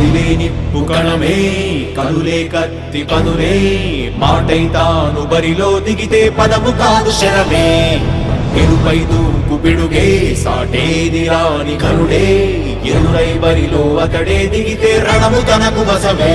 కదిలే నిప్పు కణమే కనులే కత్తి పనులే మాటైతాను బరిలో దిగితే పదము కాదు శరమే. ఎరుపై దూకు పిడుగే సాటేది రాని కరుడే ఎదురై బరిలో అతడే దిగితే రణము తనకు వసమే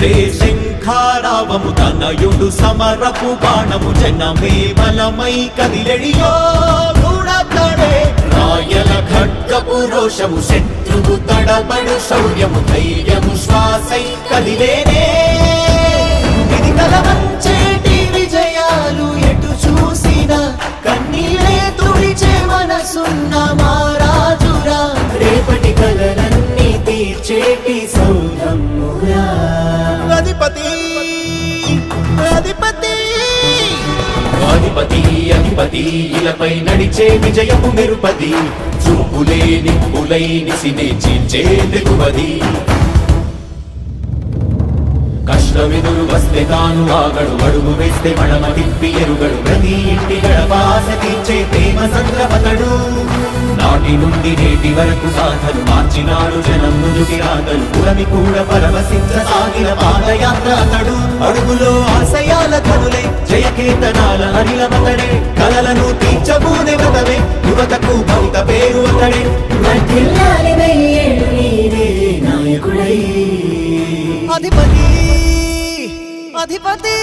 తండ్రే శంఖారావము తనయుడు సమరపు బాణము జనమే బలమై కదిలెడియో గుణతడే. రాయల ఖడ్గపు రోషము శత్రువు తడబడు శౌర్యము ధైర్యము శ్వాసై కదిలేనే. ఇది కలవంచేటి విజయాలు ఎటు చూసిన కన్నీరే తుడిచే మనసున్న మారాజురా. రేపటి కలలన్నీ తీర్చేటి సౌ అధిపతి అధిపతి అధిపతి ఇలపై నడిచే విజయము మెరుపది చూపులే నిప్పులై నిసినే చీల్చే తెగువది కష్టమెదురు వస్తే తాను ఆగడు అడుగు వేస్తే మడమ తిప్పి ఎరుగడు. ప్రతి ఇంటి గడపాస తీర్చే ప్రేమ సంద్రపతడు. నాటి నుండి నేటి వరకు సాధలు మార్చినాడు జనం నుదుటి రాగలు పురమి కూడా పరమసిద్ధ సాగిన పాదయాత్ర అతడు. అడుగులో ఆశయాల కనులే జయకేతనాల అనిలమతడే. కలలను తీర్చబూనే వ్రతమే యువతకు భవిత పేరు అతడే. అధిపతి అధిపతి!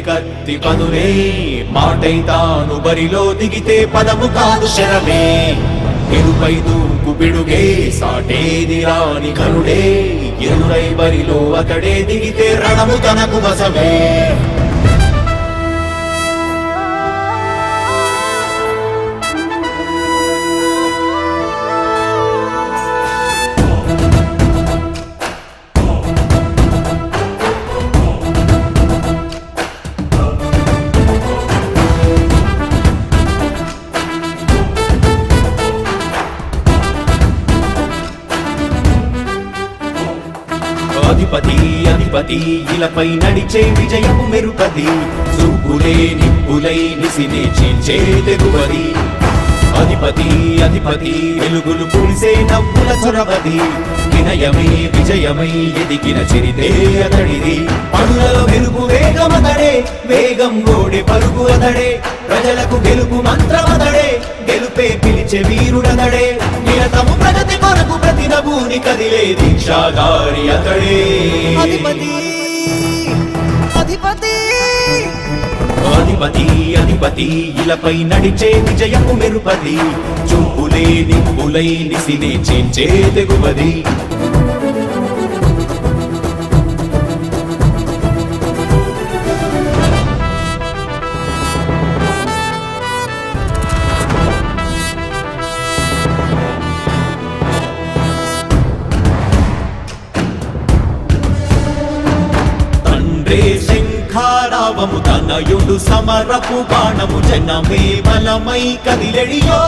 కత్తి పదులే మాటై తాను బరిలో దిగితే పదము కాదు శరమే. ఎరుపై దూకు బిడుగే సాటేది రాని కరుడే ఎరురై బరిలో అతడే దిగితే రణము తనకు వసమే అధిపతి అధిపతి ఇలపై నడిచే విజయము మెరుపది. చూపులే నిప్పులై నిసినే చీల్చే తెగువది. అధిపతి అధిపతి వెలుగులు పులిసే నవ్వుల చొరవది. వినయమై విజయమై ఎదిగిన చిరితే అతడిది. పనులలో వెలుగు వేగమతడే వేగం గోడి పరుగు అతడే. ప్రజలకు గెలుపు మంత్రమతడే. గెలుపే పిలిచే వీరుడతడే. నిరతము ప్రగతి కొరకు ప్రతి నభూని కదిలే దీక్షాగారి అతడే. అధిపతి అధిపతి. అధిపతి అధిపతి ఇలపై నడిచే విజయపు మెరుపది చూపులే నిప్పులై నిసినే చేంచే తెగువది. తండ్రే శంఖారావము తనయుడు సమరపు బాణము జనమే బలమై కదిలెడియో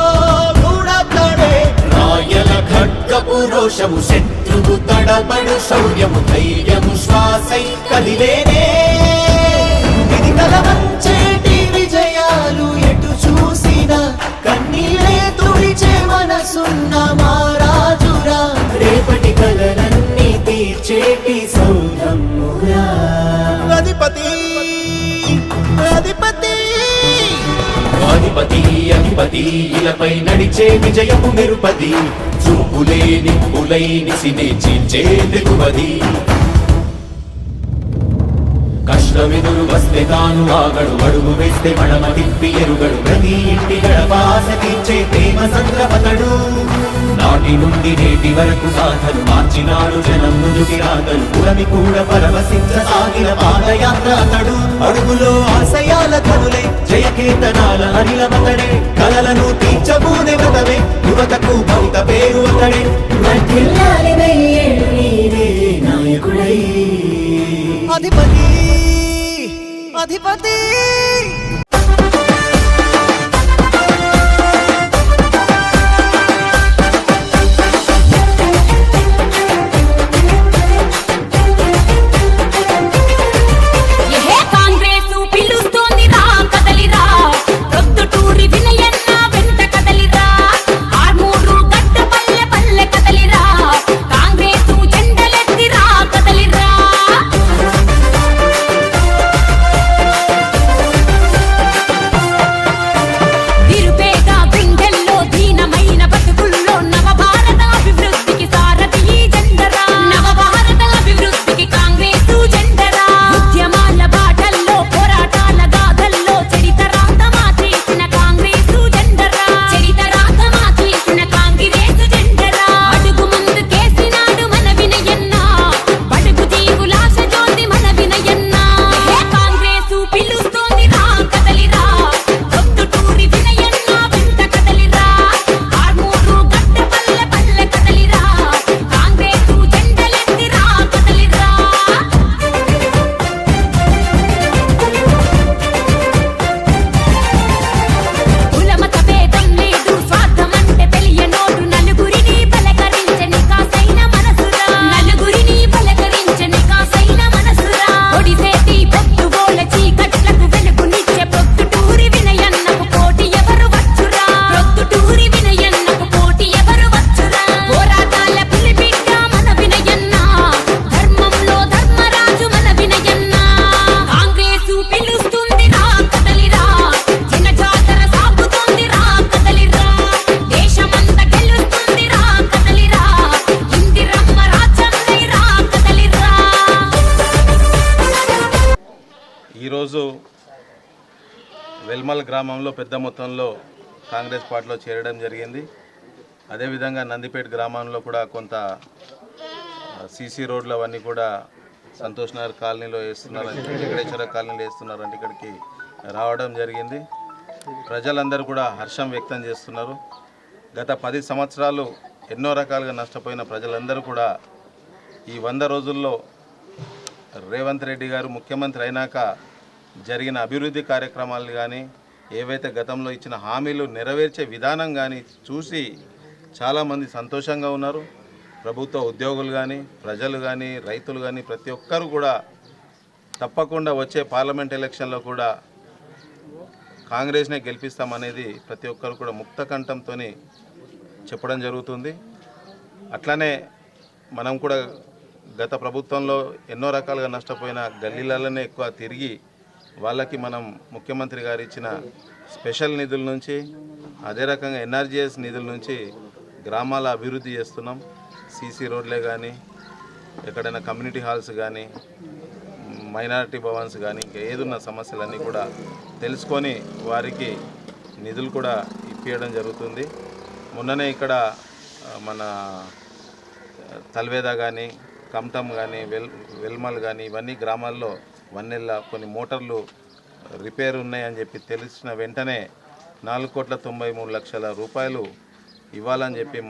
గూడతడే రాయల ఖడ్గపు రోషము శత్రువు తడబడు శౌర్యము ధైర్యము శ్వాసై కదిలేనే. ఇది కలవంచేటి విజయాలు అధిపతి ఇలపై నడిచే విజయము మెరుపది చూపులే నిప్పులై నిసినే చీల్చే దిగువది కష్టమెదురు వస్తే తాను ఆగడు అడుగు వేస్తే మడమ తిప్పి ఎరుగడు. ప్రతి ఇంటి గడపాస తీర్చే ప్రేమ సంద్రపతడు. నాటి నుండి నేటి వరకు సాధలు మార్చినాడు జనం నుదుటి రాగలు పురమి కూడా పరవశించసాగిన పాదయాత్ర అతడు. అడుగులో ఆశయాల కనులే జయకేతనాల అనిలమతడే కలలను తీర్చబూనే వ్రతమే యువతకు భవిత పేరు అతడే. నాయకుడై. అధిపతి అధిపతి. వెల్మల్ గ్రామంలో పెద్ద మొత్తంలో కాంగ్రెస్ పార్టీలో చేరడం జరిగింది. అదేవిధంగా నందిపేట గ్రామంలో కూడా కొంత సీసీ రోడ్లు అవన్నీ కూడా సంతోష్ నగర్ కాలనీలో వేస్తున్నారు వెంకటేశ్వర కాలనీలో వేస్తున్నారంటే ఇక్కడికి రావడం జరిగింది. ప్రజలందరూ కూడా హర్షం వ్యక్తం చేస్తున్నారు. గత పది సంవత్సరాలు ఎన్నో రకాలుగా నష్టపోయిన ప్రజలందరూ కూడా ఈ వంద రోజుల్లో రేవంత్ రెడ్డి గారు ముఖ్యమంత్రి అయినాక జరిగిన అభివృద్ధి కార్యక్రమాలు కానీ ఏవైతే గతంలో ఇచ్చిన హామీలు నెరవేర్చే విధానం కానీ చూసి చాలామంది సంతోషంగా ఉన్నారు. ప్రభుత్వ ఉద్యోగులు కానీ ప్రజలు కానీ రైతులు కానీ ప్రతి ఒక్కరు కూడా తప్పకుండా వచ్చే పార్లమెంట్ ఎలక్షన్లో కూడా కాంగ్రెస్నే గెలిపిస్తామనేది ప్రతి ఒక్కరు కూడా ముక్త కంఠంతో చెప్పడం జరుగుతుంది. అట్లానే మనం కూడా గత ప్రభుత్వంలో ఎన్నో రకాలుగా నష్టపోయిన గల్లీలలోనే ఎక్కువ తిరిగి వాళ్ళకి మనం ముఖ్యమంత్రి గారు ఇచ్చిన స్పెషల్ నిధుల నుంచి అదే రకంగా ఎన్ఆర్జీఎస్ నిధుల నుంచి గ్రామాల అభివృద్ధి చేస్తున్నాం. సీసీ రోడ్లే కానీ ఎక్కడైనా కమ్యూనిటీ హాల్స్ కానీ మైనారిటీ భవన్స్ కానీ ఇంకా ఏదున్న సమస్యలన్నీ కూడా తెలుసుకొని వారికి నిధులు కూడా ఇప్పించడం జరుగుతుంది. మొన్ననే ఇక్కడ మన తల్వేద కానీ కమ్టమ్ కానీ వెల్ వెల్మల్ కానీ ఇవన్నీ గ్రామాల్లో వన్ నెల కొన్ని మోటార్లు రిపేర్ ఉన్నాయని చెప్పి తెలిసిన వెంటనే నాలుగు కోట్ల తొంభై మూడు లక్షల రూపాయలు ఇవ్వాలని చెప్పి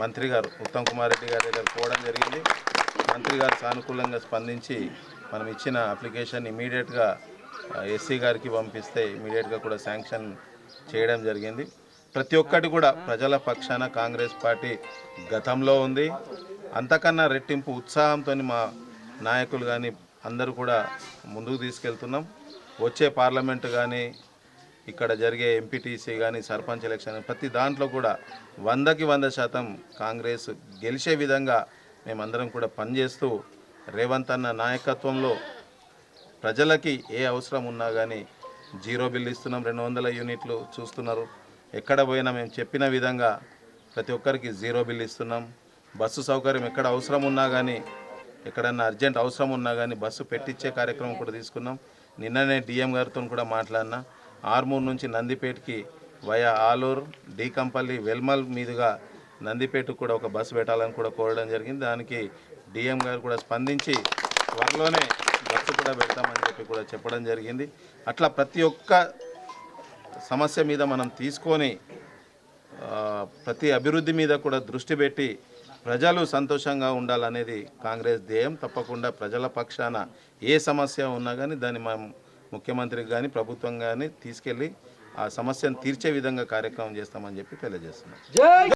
మంత్రి గారు ఉత్తమ్ కుమార్ రెడ్డి గారి దగ్గర పోవడం జరిగింది. మంత్రి గారు సానుకూలంగా స్పందించి మనం ఇచ్చిన అప్లికేషన్ ఇమీడియట్గా ఎస్సీ గారికి పంపిస్తే ఇమీడియట్గా కూడా శాంక్షన్ చేయడం జరిగింది. ప్రతి ఒక్కటి కూడా ప్రజల పక్షాన కాంగ్రెస్ పార్టీ గతంలో ఉంది. అంతకన్నా రెట్టింపు ఉత్సాహంతో మా నాయకులు కానీ అందరూ కూడా ముందుకు తీసుకెళ్తున్నాం. వచ్చే పార్లమెంటు కానీ ఇక్కడ జరిగే ఎంపీటీసీ కానీ సర్పంచ్ ఎలక్షన్ ప్రతి దాంట్లో కూడా వందకి వంద శాతం కాంగ్రెస్ గెలిచే విధంగా మేమందరం కూడా పనిచేస్తూ రేవంత్ అన్న నాయకత్వంలో ప్రజలకి ఏ అవసరం ఉన్నా కానీ జీరో బిల్ ఇస్తున్నాం. రెండు వందల యూనిట్లు చూస్తున్నారు. ఎక్కడ పోయినా మేము చెప్పిన విధంగా ప్రతి ఒక్కరికి జీరో బిల్ ఇస్తున్నాం. బస్సు సౌకర్యం ఎక్కడ అవసరం ఉన్నా కానీ ఎక్కడన్నా అర్జెంట్ అవసరం ఉన్నా కానీ బస్సు పెట్టించే కార్యక్రమం కూడా తీసుకున్నాం. నిన్ననే డిఎం గారితో కూడా మాట్లాడినా. ఆర్మూర్ నుంచి నందిపేటకి వయా ఆలూరు డీకంపల్లి వెల్మల్ మీదుగా నందిపేటకు కూడా ఒక బస్సు పెట్టాలని కూడా కోరడం జరిగింది. దానికి డిఎం గారు కూడా స్పందించి త్వరలోనే బస్సు కూడా పెడతామని చెప్పి కూడా చెప్పడం జరిగింది. అట్లా ప్రతి ఒక్క సమస్య మీద మనం తీసుకొని ప్రతి అభివృద్ధి మీద కూడా దృష్టి పెట్టి ప్రజలు సంతోషంగా ఉండాలనేది కాంగ్రెస్ ధ్యేయం. తప్పకుండా ప్రజల పక్షాన ఏ సమస్య ఉన్నా కానీ దాన్ని మనం ముఖ్యమంత్రికి కానీ ప్రభుత్వం కానీ తీసుకెళ్ళి ఆ సమస్యను తీర్చే విధంగా కార్యక్రమం చేస్తామని చెప్పి తెలియజేస్తున్నాం.